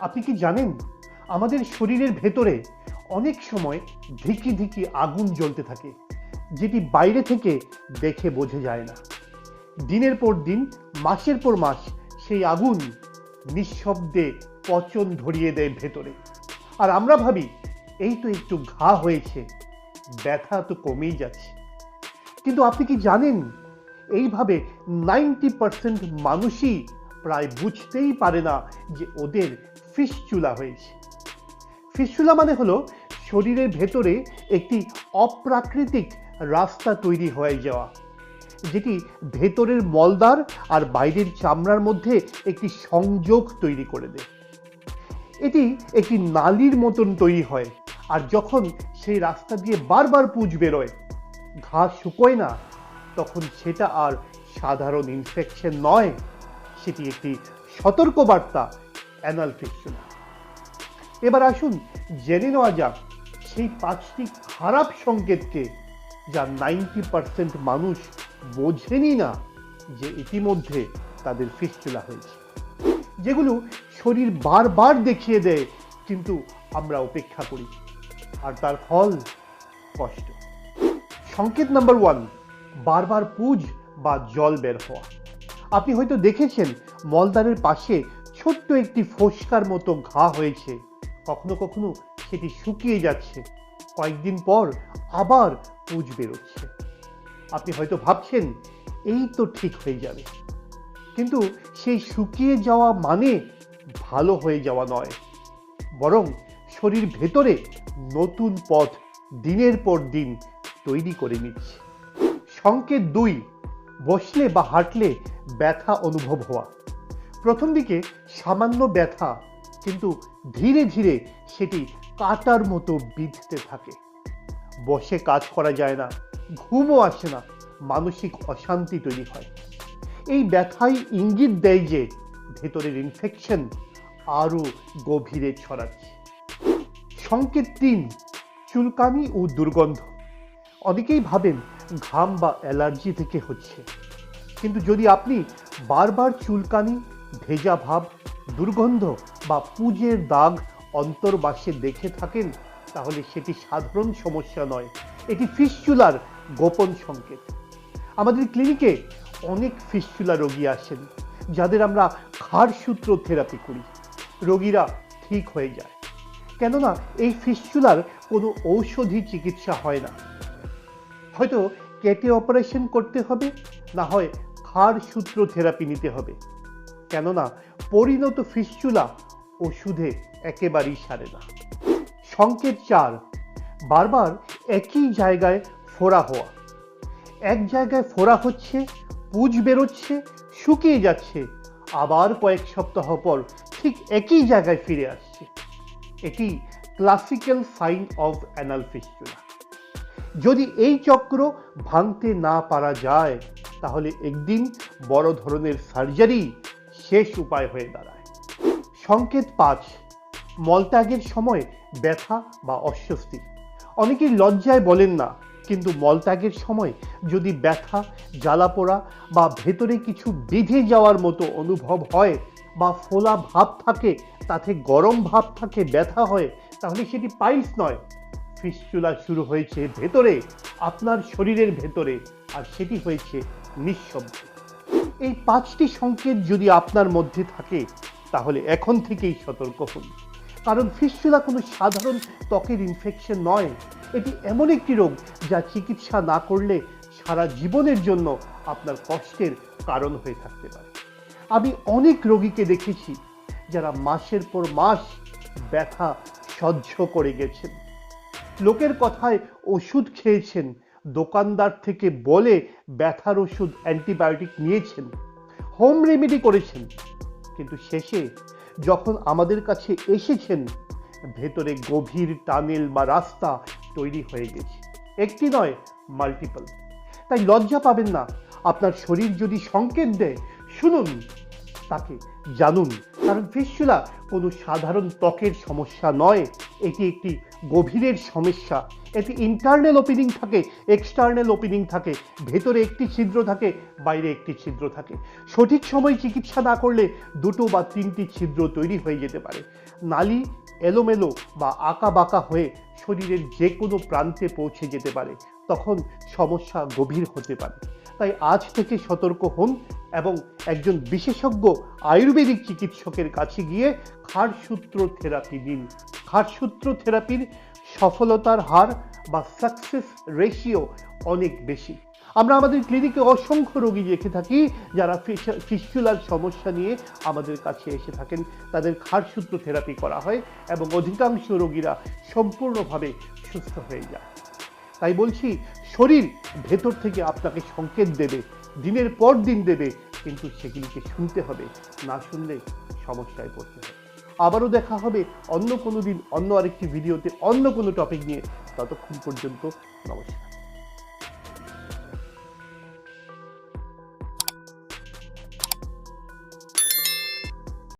আপনি কি জানেন? আমাদের শরীরের ভেতরে অনেক সময় ধিকি ধিকি আগুন জ্বলতে থাকে, যেটি বাইরে থেকে দেখে বোঝা যায় না। দিনের পর দিন, মাসের পর মাস সেই আগুন নিঃশব্দে পচন ধরিয়ে দেয় ভেতরে। আর আমরা ভাবি, এই তো একটু ঘা হয়েছে, ব্যথা তো কমেই যাচ্ছে। কিন্তু আপনি কি জানেন? এইভাবে নাইনটি পার্সেন্ট মানুষই প্রায় বুঝতেই পারে না যে ওদের ফিসচুলা হয়েছে। ফিসচুলা মানে হলো শরীরের ভেতরে একটি অপ্রাকৃতিক রাস্তা তৈরি হয়ে যাওয়া, যেটি ভেতরের মলদার আর বাইরের চামড়ার মধ্যে একটি সংযোগ তৈরি করে দেয়। এটি একটি নালির মতন তৈরি হয় আর যখন সেই রাস্তা দিয়ে বারবার পুজ বেরোয়, ঘা শুকোয় না, তখন সেটা আর সাধারণ ইনফেকশন নয়। সেটি একটি সতর্কবার্তা অ্যানাল ফিকশন এবার আসুন জেনে নেওয়া যাক সেই পাঁচটি খারাপ সংকেতকে যা নাইনটি পার্সেন্ট মানুষ বোঝেনি না যে ইতিমধ্যে তাদের ফিস্টুলা হয়েছে। যেগুলো শরীর বারবার দেখিয়ে দেয়, কিন্তু আমরা অপেক্ষা করি। আর তার ফল কষ্ট। সংকেত নাম্বার ওয়ান বারবার পুজ বা জল বের হওয়া। আপনি হয়তো দেখেছেন মলদারের পাশে ছোট্ট একটি ফোসকার মতো ঘা হয়েছে। কখনো কখনো সেটি শুকিয়ে যাচ্ছে। কয়েকদিন পর আবার পুজ বেরোচ্ছে। আপনি হয়তো ভাবছেন, এই তো ঠিক হয়ে যাবে। কিন্তু সেই শুকিয়ে যাওয়া মানে ভালো হয়ে যাওয়া নয়। বরং শরীর ভেতরে নতুন পথ দিনের পর দিন তৈরি করে নিচ্ছে। সংকেত দুই বসলে বা হাঁটলে ব্যথা অনুভব হওয়া। প্রথম দিকে সামান্য ব্যথা, কিন্তু ধীরে ধীরে সেটি কাটার মতো বিঁধতে থাকে। বসে কাজ করা যায় না, ঘুমও আসে না, মানসিক অশান্তি তৈরি হয়। এই ব্যথাই ইঙ্গিত দেয় যে ভেতরের ইনফেকশন আরও গভীরে ছড়াচ্ছে। সংকেত তিন, চুলকানি ও দুর্গন্ধ। অনেকেই ভাবেন ঘাম বা অ্যালার্জি থেকে হচ্ছে। কিন্তু যদি আপনি বারবার চুলকানি, ভেজা ভাব, দুর্গন্ধ বা পুজের দাগ অন্তর্বাসে দেখে থাকেন, তাহলে সেটি সাধারণ সমস্যা নয়। এটি ফিসচুলার গোপন সংকেত। আমাদের ক্লিনিকে অনেক ফিসচুলা রোগী আসেন, যাদের আমরা ক্ষারসূত্র থেরাপি করি। রোগীরা ঠিক হয়ে যায়। কেননা, এই ফিসচুলার কোনো ঔষধি চিকিৎসা হয় না। হয়তো কেটে অপারেশন করতে হবে, না হয় ক্ষার সূত্র থেরাপি নিতে হবে। কেননা পরিণত ফিসচুলা ওষুধে একেবারেই সারে না। সংকেত চার, বারবার একই জায়গায় ফোড়া হওয়া। এক জায়গায় ফোড়া হচ্ছে, পুজ বেরোচ্ছে, শুকিয়ে যাচ্ছে, আবার কয়েক সপ্তাহ পর ঠিক একই জায়গায় ফিরে আসছে। এটি classical sign of anal fistula যদি এই চক্র ভাঙতে না পারা যায়, তাহলে একদিন বড় ধরনের সার্জারি শেষ উপায় হয়ে দাঁড়ায়। সংকেত পাঁচ, মলত্যাগের সময় ব্যথা বা অস্বস্তি। অনেকেই লজ্জায় বলেন না, কিন্তু মলত্যাগের সময় যদি ব্যথা জ্বালা পোড়া বা ভেতরে কিছু বেঁধে যাওয়ার মতো অনুভব হয় বা ফোলা ভাব থাকে, তাতে গরম ভাব থাকে, ব্যথা হয়, তাহলে সেটি পাইলস নয়। ফিসচুলা শুরু হয়েছে ভেতরে, আপনার শরীরের ভেতরে, আর সেটি হয়েছে নিঃশব্দ। এই পাঁচটি সংকেত যদি আপনার মধ্যে থাকে, তাহলে এখন থেকেই সতর্ক হন। কারণ ফিসচুলা কোনো সাধারণ ত্বকের ইনফেকশন নয়। এটি এমন একটি রোগ যা চিকিৎসা না করলে সারা জীবনের জন্য আপনার কষ্টের কারণ হয়ে থাকতে পারে। আমি অনেক রোগীকে দেখেছি যারা মাসের পর মাস ব্যথা সহ্য করে গেছেন। লোকের কথায় ওষুধ খেয়েছেন। দোকানদার থেকে বলে ব্যথার ওষুধ অ্যান্টিবায়োটিক নিয়েছেন। হোম রেমেডি করেছেন। কিন্তু শেষে যখন আমাদের কাছে এসেছেন, ভেতরে গভীর টানেল বা রাস্তা তৈরি হয়ে গেছে। একটি নয় মাল্টিপল তাই লজ্জা পাবেন না। আপনার শরীর যদি সংকেত দেয়, শুনুন, তাকে জানুন। কারণ ফিস্টুলা কোনো সাধারণ ত্বকের সমস্যা নয়, এটি একটি গভীরের সমস্যা। এটি ইন্টারনাল ওপেনিং থাকে এক্সটার্নাল ওপেনিং থাকে, ভেতরে একটি ছিদ্র থাকে, বাইরে একটি ছিদ্র থাকে। সঠিক সময় চিকিৎসা না করলে দুটো বা তিনটি ছিদ্র তৈরি হয়ে যেতে পারে। নালি এলোমেলো বা আঁকা বাঁকা হয়ে শরীরের যে কোনো প্রান্তে পৌঁছে যেতে পারে, তখন সমস্যা গভীর হতে পারে। তাই আজ থেকে সতর্ক হন এবং একজন বিশেষজ্ঞ আয়ুর্বেদিক চিকিৎসকের কাছে গিয়ে খারসূত্র থেরাপি দিন খারসূত্র থেরাপির সফলতার হার বা সাকসেস রেশিও অনেক বেশি। আমরা আমাদের ক্লিনিকে অসংখ্য রোগী দেখে থাকি যারা ফিস্টুলার সমস্যা নিয়ে আমাদের কাছে এসে থাকেন। তাদের খারসূত্র থেরাপি করা হয় এবং অধিকাংশ রোগীরা সম্পূর্ণভাবে সুস্থ হয়ে যায়। তাই বলছি, শরীর ভেতর থেকে আপনাকে সংকেত দেবে, দিনের পর দিন দেবে, কিন্তু সেগুলিকে শুনতে হবে, না শুনলে সমস্যায় পড়তে হবে। আবারও দেখা হবে অন্য কোনো দিন, অন্য আরেকটি ভিডিওতে, অন্য কোনো টপিক নিয়ে। ততক্ষণ পর্যন্ত নমস্কার।